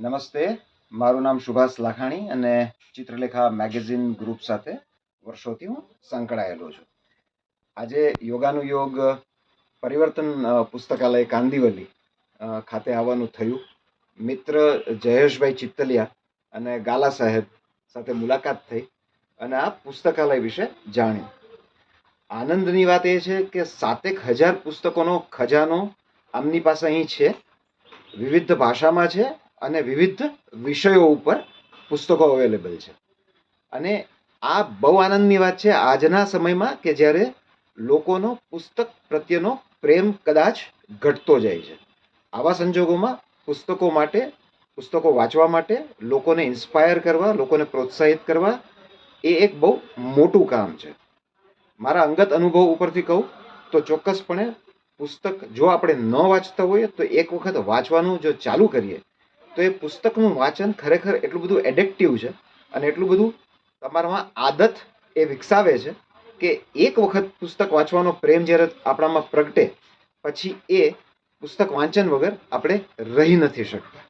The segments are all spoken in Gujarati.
નમસ્તે. મારું નામ સુભાષ લાખાણી અને ચિત્રલેખા મેગેઝિન ગ્રુપ સાથે વર્ષોથી હું સંકળાયેલો છું. આજે યોગાનું યોગ પરિવર્તન પુસ્તકાલય કાંદીવલી ખાતે આવવાનું થયું. મિત્ર જયેશભાઈ ચિત્તલિયા અને ગાલા સાહેબ સાથે મુલાકાત થઈ અને આ પુસ્તકાલય વિશે જાણ્યું. આનંદની વાત એ છે કે સાતેક હજાર પુસ્તકોનો ખજાનો આમની પાસે અહીં છે. વિવિધ ભાષામાં છે અને વિવિધ વિષયો ઉપર પુસ્તકો અવેલેબલ છે. અને આ બહુ આનંદની વાત છે, આજના સમયમાં કે જ્યારે લોકોનો પુસ્તક પ્રત્યેનો પ્રેમ કદાચ ઘટતો જાય છે. આવા સંજોગોમાં પુસ્તકો માટે, પુસ્તકો વાંચવા માટે, લોકોને ઇન્સ્પાયર કરવા, લોકોને પ્રોત્સાહિત કરવા એ એક બહુ મોટું કામ છે. મારા અંગત અનુભવ ઉપરથી કહું તો ચોક્કસપણે પુસ્તક જો આપણે ન વાંચતા હોઈએ તો એક વખત વાંચવાનું જો ચાલુ કરીએ તો એ પુસ્તકનું વાંચન ખરેખર એટલું બધું એડિક્ટિવ છે અને એટલું બધું તમારામાં આદત એ વિકસાવે છે કે એક વખત પુસ્તક વાંચવાનો પ્રેમ જ્યારે આપણામાં પ્રગટે, પછી એ પુસ્તક વાંચન વગર આપણે રહી નથી શકતા.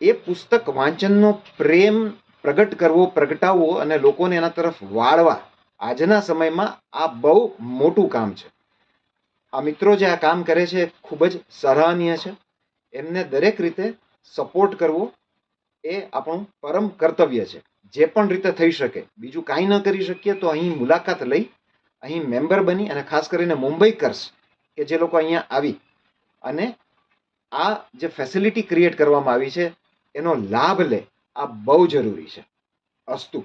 એ પુસ્તક વાંચનનો પ્રેમ પ્રગટ કરવો, પ્રગટાવવો અને લોકોને એના તરફ વાળવા આજના સમયમાં આ બહુ મોટું કામ છે. આ મિત્રો જે આ કામ કરે છે ખૂબ જ સરાહનીય છે. એમને દરેક રીતે સપોર્ટ કરવો એ આપણું પરમ કર્તવ્ય છે. જે પણ રીતે થઈ શકે, બીજું કાંઈ ન કરી શકીએ તો અહીં મુલાકાત લઈ, અહીં મેમ્બર બની અને ખાસ કરીને મુંબઈકર્સ કે જે લોકો અહીંયા આવી અને આ જે ફેસિલિટી ક્રિએટ કરવામાં આવી છે, એનો લાભ લે, આ બહુ જરૂરી છે. અસ્તુ.